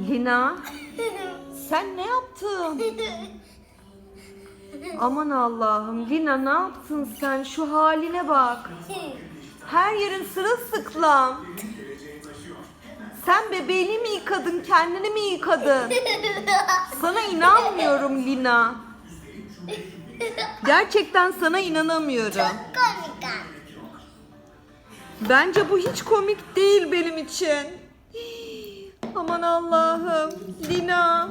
Lina sen ne yaptın? Aman Allah'ım Lina ne yaptın sen? Şu haline bak. Her yerin sırılsıklam. Sen bebeğini mi yıkadın, kendini mi yıkadın? Sana inanmıyorum Lina. Gerçekten sana inanamıyorum. Komik. Bence bu hiç komik değil benim için. Aman Allah'ım. Lina.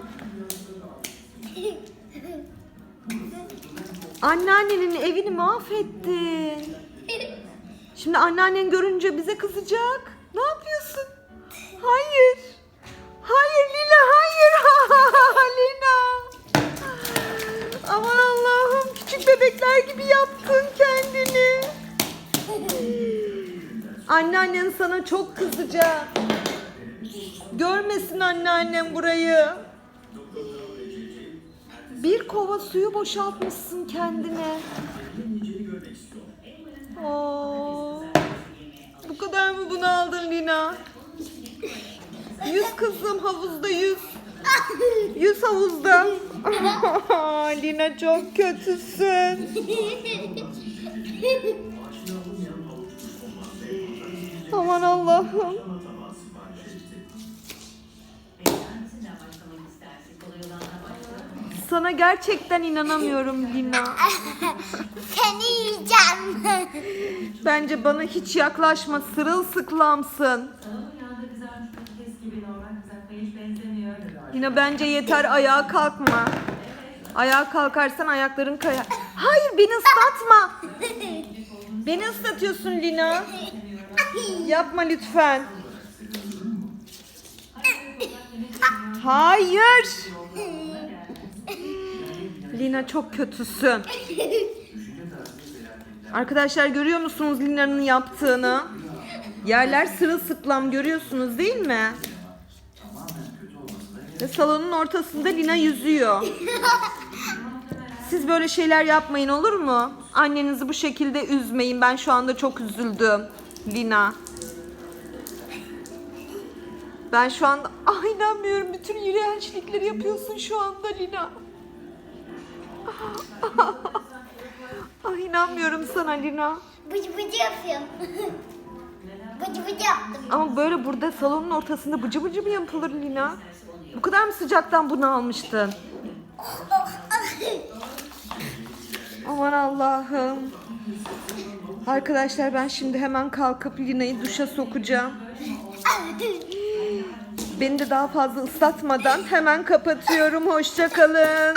Anneannenin evini mahvettin. Şimdi anneannen görünce bize kızacak. Ne yapıyorsun? Hayır. Hayır Lina hayır. Lina. Aman Allah'ım küçük bebekler gibi yaptın kendini. Anneannen sana çok kızacak. Görmesin anneannem burayı. Bir kova suyu boşaltmışsın kendine. Oo, bu kadar mı bunu aldın Lina? Yüz kızım havuzda yüz. Yüz havuzda. Lina çok kötüsün. Aman Allah'ım. Sana gerçekten inanamıyorum Lina. Seni yiyeceğim. Bence bana hiç yaklaşma sırılsıklamsın. Lina bence yeter ayağa kalkma. Ayağa kalkarsan ayakların kayar. Hayır beni ıslatma. Beni ıslatıyorsun Lina. Yapma lütfen. Hayır. Lina çok kötüsün. Arkadaşlar görüyor musunuz Lina'nın yaptığını? Yerler sırılsıklam görüyorsunuz değil mi? Ve salonun ortasında Lina yüzüyor. Siz böyle şeyler yapmayın olur mu? Annenizi bu şekilde üzmeyin. Ben şu anda çok üzüldüm. Lina. Ben şu anda ah inanmıyorum bütün iğrençlikleri yapıyorsun şu anda Lina. Ah inanmıyorum sana Lina. Bıcı bıcı yapıyorum. bıcı bıcı yaptım. Ama böyle burada salonun ortasında bıcı bıcı mı yapılır Lina? Bu kadar mı sıcaktan bunu almıştın? Aman Allah'ım. Arkadaşlar ben şimdi hemen kalkıp Lina'yı duşa sokacağım. Beni de daha fazla ıslatmadan hemen kapatıyorum. Hoşça kalın.